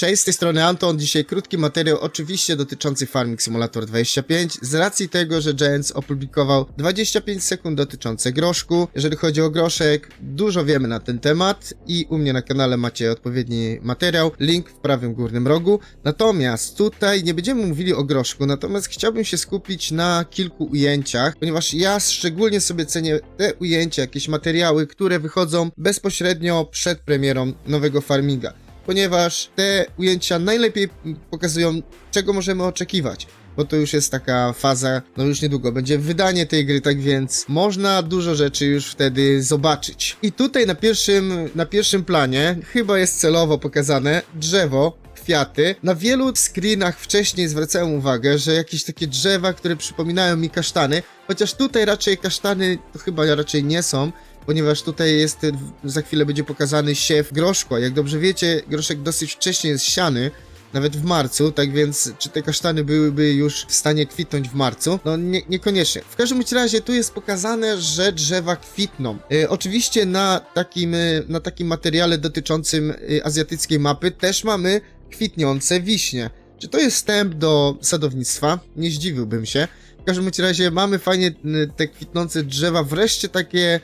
Cześć, z tej strony Anton. Dzisiaj krótki materiał, oczywiście dotyczący Farming Simulator 25, z racji tego, że Giants opublikował 25 sekund dotyczące groszku. Jeżeli chodzi o groszek, dużo wiemy na ten temat i u mnie na kanale macie odpowiedni materiał, link w prawym górnym rogu. Natomiast tutaj nie będziemy mówili o groszku, natomiast chciałbym się skupić na kilku ujęciach, ponieważ ja szczególnie sobie cenię te ujęcia, jakieś materiały, które wychodzą bezpośrednio przed premierą nowego Farminga ponieważ te ujęcia najlepiej pokazują, czego możemy oczekiwać. Bo to już jest taka faza, no już niedługo będzie wydanie tej gry, tak więc można dużo rzeczy już wtedy zobaczyć. I tutaj na pierwszym, na pierwszym planie chyba jest celowo pokazane drzewo, kwiaty. Na wielu screenach wcześniej zwracałem uwagę, że jakieś takie drzewa, które przypominają mi kasztany, chociaż tutaj raczej kasztany to chyba raczej nie są, ponieważ tutaj jest, e, za chwilę będzie pokazany siew groszku, jak dobrze wiecie, groszek dosyć wcześnie jest siany, nawet w marcu, tak więc czy te kasztany byłyby już w stanie kwitnąć w marcu? No nie, niekoniecznie. W każdym razie tu jest pokazane, że drzewa kwitną. E, oczywiście na takim, e, na takim materiale dotyczącym azjatyckiej mapy też mamy kwitniące wiśnie. Czy to jest wstęp do sadownictwa? Nie zdziwiłbym się. W każdym razie mamy fajnie te kwitnące drzewa, wreszcie takie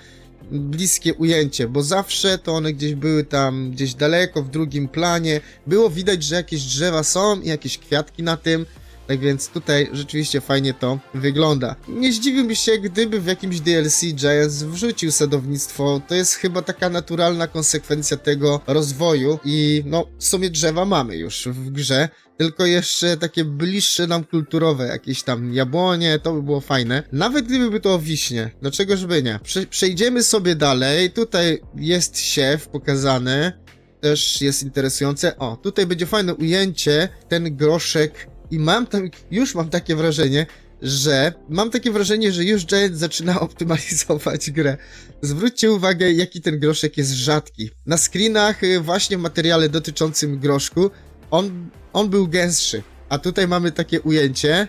bliskie ujęcie, bo zawsze to one gdzieś były tam, gdzieś daleko, w drugim planie. Było widać, że jakieś drzewa są i jakieś kwiatki na tym. Tak więc tutaj rzeczywiście fajnie to wygląda. Nie zdziwiłbym się, gdyby w jakimś DLC Giants wrzucił sadownictwo. To jest chyba taka naturalna konsekwencja tego rozwoju i no w sumie drzewa mamy już w grze. Tylko jeszcze takie bliższe nam kulturowe, jakieś tam jabłonie, to by było fajne. Nawet gdyby by to wiśnie, dlaczego żeby nie? Prze przejdziemy sobie dalej. Tutaj jest siew pokazany. Też jest interesujące. O, tutaj będzie fajne ujęcie. Ten groszek i mam tam, już mam takie wrażenie, że mam takie wrażenie, że już Giant zaczyna optymalizować grę. Zwróćcie uwagę, jaki ten groszek jest rzadki. Na screenach, y, właśnie w materiale dotyczącym groszku, on, on był gęstszy. A tutaj mamy takie ujęcie.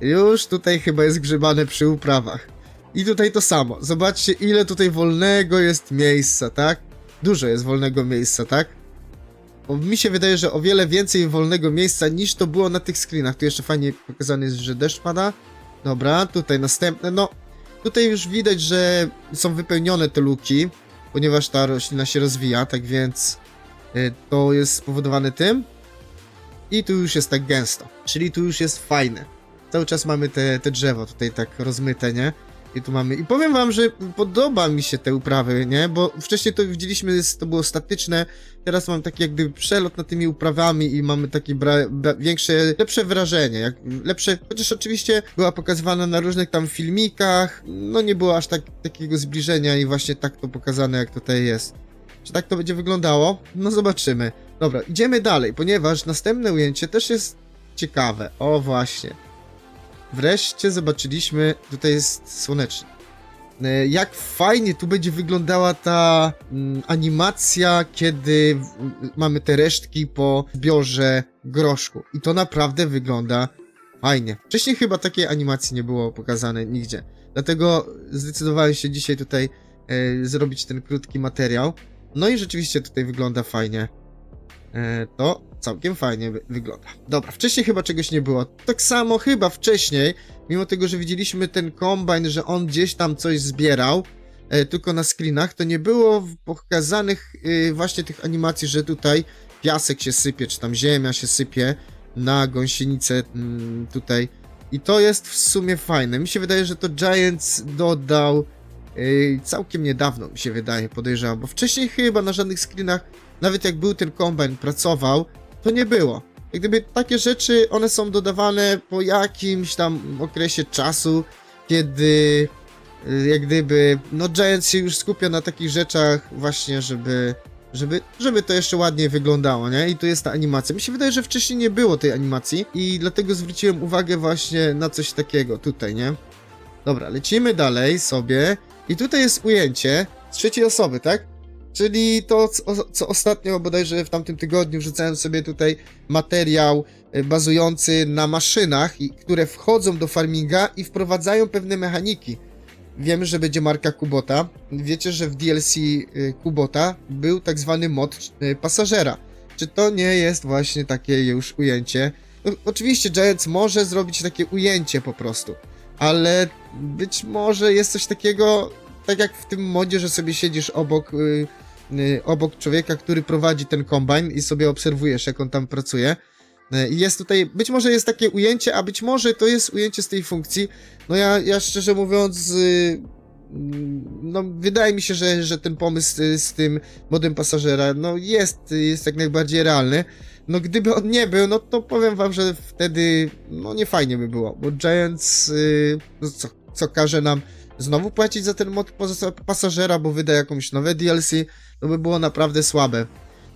Już tutaj chyba jest grzebane przy uprawach. I tutaj to samo. Zobaczcie, ile tutaj wolnego jest miejsca, tak? Dużo jest wolnego miejsca, tak? Bo mi się wydaje, że o wiele więcej wolnego miejsca niż to było na tych screenach. Tu jeszcze fajnie pokazane jest, że deszcz pada. Dobra, tutaj następne. No, tutaj już widać, że są wypełnione te luki, ponieważ ta roślina się rozwija, tak więc y, to jest spowodowane tym. I tu już jest tak gęsto, czyli tu już jest fajne. Cały czas mamy te, te drzewo tutaj tak rozmyte, nie? I tu mamy. I powiem wam, że podoba mi się te uprawy, nie? Bo wcześniej to widzieliśmy, to było statyczne. Teraz mam taki jak gdyby przelot nad tymi uprawami i mamy takie większe, lepsze wrażenie. Jak, lepsze, chociaż oczywiście była pokazywana na różnych tam filmikach. No nie było aż tak, takiego zbliżenia i właśnie tak to pokazane, jak tutaj jest. Czy tak to będzie wyglądało? No zobaczymy. Dobra, idziemy dalej, ponieważ następne ujęcie też jest ciekawe. O właśnie. Wreszcie zobaczyliśmy, tutaj jest słonecznie. E, Jak fajnie tu będzie wyglądała ta mm, animacja, kiedy w- mamy te resztki po zbiorze groszku. I to naprawdę wygląda fajnie. Wcześniej chyba takiej animacji nie było pokazane nigdzie. Dlatego zdecydowałem się dzisiaj tutaj e, zrobić ten krótki materiał. No i rzeczywiście tutaj wygląda fajnie. E, to całkiem fajnie wy- wygląda. Dobra, wcześniej chyba czegoś nie było. Tak samo chyba wcześniej, mimo tego, że widzieliśmy ten kombajn, że on gdzieś tam coś zbierał, e, tylko na screenach, to nie było pokazanych e, właśnie tych animacji, że tutaj piasek się sypie, czy tam ziemia się sypie na gąsienicę mm, tutaj. I to jest w sumie fajne. Mi się wydaje, że to Giants dodał e, całkiem niedawno, mi się wydaje, podejrzewam, bo wcześniej chyba na żadnych screenach nawet jak był ten kombajn, pracował, to nie było. Jak gdyby takie rzeczy, one są dodawane po jakimś tam okresie czasu, kiedy y, jak gdyby, no Giant się już skupia na takich rzeczach właśnie, żeby, żeby, żeby to jeszcze ładniej wyglądało, nie? I tu jest ta animacja. Mi się wydaje, że wcześniej nie było tej animacji i dlatego zwróciłem uwagę właśnie na coś takiego tutaj, nie? Dobra, lecimy dalej sobie i tutaj jest ujęcie z trzeciej osoby, tak? Czyli to, co, ostatnio bodajże w tamtym tygodniu wrzucałem sobie tutaj materiał y, bazujący na maszynach, które wchodzą do farminga i wprowadzają pewne mechaniki. Wiemy, że będzie marka Kubota. Wiecie, że w DLC y, Kubota był tak zwany mod y, pasażera. czy to nie jest właśnie takie już ujęcie. No, oczywiście Giants może zrobić takie ujęcie po prostu, ale być może jest coś takiego, tak jak w tym modzie, że sobie siedzisz obok, y, obok człowieka, który prowadzi ten kombajn i sobie obserwujesz, jak on tam pracuje. Y, I jest tutaj, być może jest takie ujęcie, a być może to jest ujęcie z tej funkcji. No ja, ja szczerze mówiąc, y, mm, no wydaje mi się, że, że ten pomysł y, z tym modem pasażera, no jest, jest jak najbardziej realny. No gdyby on nie był, no to powiem wam, że wtedy, no nie fajnie by było, bo Giants, y, no co, co każe nam znowu płacić za ten mod pasażera, bo wyda jakąś nowe DLC, to by było naprawdę słabe.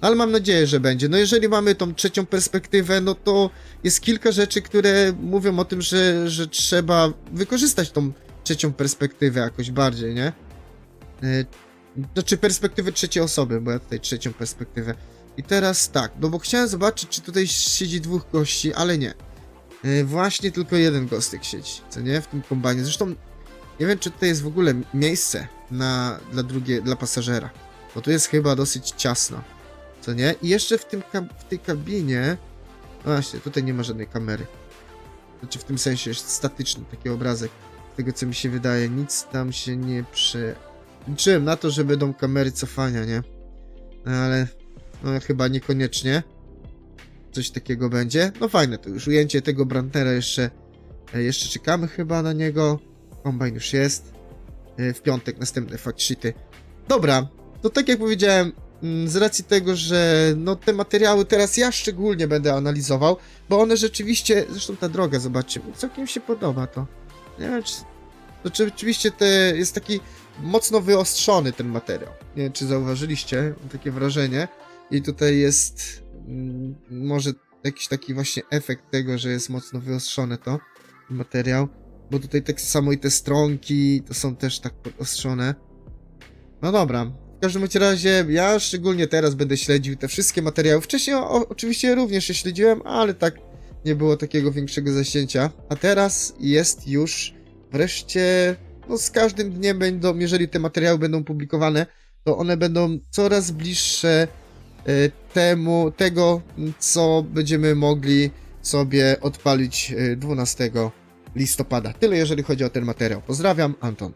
Ale mam nadzieję, że będzie. No jeżeli mamy tą trzecią perspektywę, no to jest kilka rzeczy, które mówią o tym, że, że trzeba wykorzystać tą trzecią perspektywę jakoś bardziej, nie? Y, Znaczy perspektywę trzeciej osoby, bo ja tutaj trzecią perspektywę. I teraz tak, no bo chciałem zobaczyć, czy tutaj siedzi dwóch gości, ale nie. Y, Właśnie tylko jeden gostek siedzi, co nie? W tym kombajnie. Zresztą nie wiem, czy tutaj jest w ogóle miejsce na, dla drugie, dla pasażera. Bo tu jest chyba dosyć ciasno, co nie? I jeszcze w, tym, w tej kabinie... No właśnie, tutaj nie ma żadnej kamery. Znaczy w tym sensie jest statyczny taki obrazek. Z tego co mi się wydaje, nic tam się nie prze... Liczyłem na to, że będą kamery cofania, nie? No ale no, chyba niekoniecznie. Coś takiego będzie. No fajne to już ujęcie tego Brantnera jeszcze e, jeszcze czekamy chyba na niego. Kombajn już jest. E, W piątek następne fact sheety. Dobra, to tak jak powiedziałem, mm, z racji tego, że no te materiały teraz ja szczególnie będę analizował, bo one rzeczywiście, zresztą ta droga, zobaczcie, całkiem się podoba to. Nie wiem, czy, to czy rzeczywiście te, jest taki mocno wyostrzony ten materiał. Nie wiem, czy zauważyliście, takie wrażenie. I tutaj jest mm, może jakiś taki właśnie efekt tego, że jest mocno wyostrzone to materiał. Bo tutaj tak samo i te stronki to są też tak ostrzone. No dobra. W każdym razie ja szczególnie teraz będę śledził te wszystkie materiały. Wcześniej o, oczywiście również je śledziłem, ale tak nie było takiego większego zasięcia. A teraz jest już wreszcie, no z każdym dniem będą, jeżeli te materiały będą publikowane, to one będą coraz bliższe e, temu, tego, co będziemy mogli sobie odpalić e, 12 listopada. Tyle jeżeli chodzi o ten materiał. Pozdrawiam, Anton.